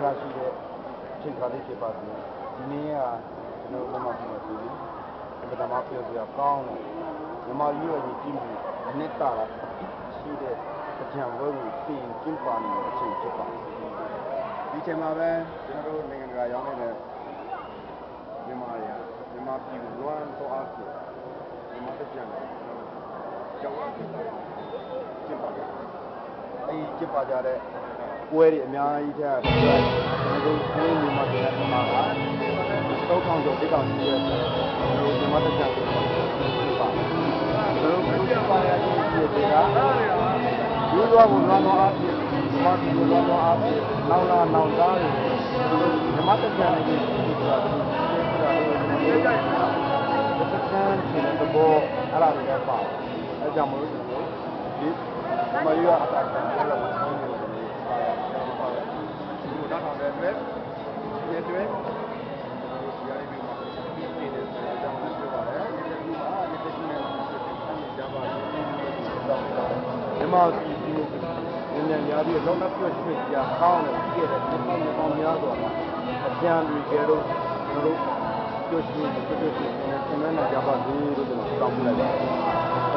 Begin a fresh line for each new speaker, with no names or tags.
ခါရှိတဲ့အချိန်ခါလေးဖြစ်ပါစေဒီနေ့ကကျွန်တော်တို့မှပြောဆိုပြီးအမှန်တမ်းပြောစရာကောင်းတယ်မြမကြီးရဲ့ညီကြည့်မှုအနှစ်သာရရှိတဲ့ကြံဝဲကိုပြင်ကျင်းပနေတဲ့အချိန်ဖြစ်ပါတယ်ဒီချိန်မှာပဲကျွန်တော်တို့နိုင်ငံတကာရောက်နေတဲ့မြန်မာတွေကမြန်မာပြည်ကိုလွမ်းသွားအားဖြင့်မြန်မာတစ်ကြံကိုကြောက်ရဖြစ်တာကျင်းပတယ်အဲဒီကျင်းပကြတဲ့ ပွဲတွေအများကြီးတဲ့အတွက်ကျွန်တော်တို့ကိုယ်မြန်မာပြည်ရဲ့မြန်မာကတောက်ထောင်ကျော်တိတ်တောင်ရှိတဲ့ကျွန်တော်တို့မြန်မာတစ်ကြံကိုကျင်းပါတယ်ကျွန်တော်တို့ဘုရားပါရခြင်းဖြစ်တဲ့ကဒီလိုကိုလွန်တော်အားဖြင့်ဒီမှာဒီလိုလွန်တော်အားဖြင့်နောက်လာနောက်သားတွေဓမ္မတက္ကသိုလ်တွေဆိုတာဒီဆိုတာဒီကြိုက်တာဒီစကန်ရှင်တဲ့ဘောအဲ့ဒါတွေလည်းပါတယ်အဲကြောင့်မလို့ကျွန်တော်ဒီမယူအတားတယ်လည်းဆောင်းနေတယ်ပါတယ်ကျွန်တော်ပါတယ်ဒီ လိုတော့တယ်ပဲဒီအတွက်ဒီအရေးပြီးမှဒီနေတယ်ဆိုတော့ကျွန်တော်ပြောပါတယ်ဒီလိုကဒီတက်ရှိနေတာဒီကြပါလို့ဒီမှာဒီဒီဉာဏ်များပြီးတော့နောက်ပြည့်ရွှေ့ကြကောင်းတယ်ပြည့်တယ်ဒီပေါင်းပေါင်းများစွာအကျံတွေကြတော့ကျွန်တော်တို့ပြည့်ရွှေ့ပြည့်ရွှေ့သင်္ကန်းနဲ့ကြပါသေးလို့ကျွန်တော်တောင်းပြလိုက်ပါတယ်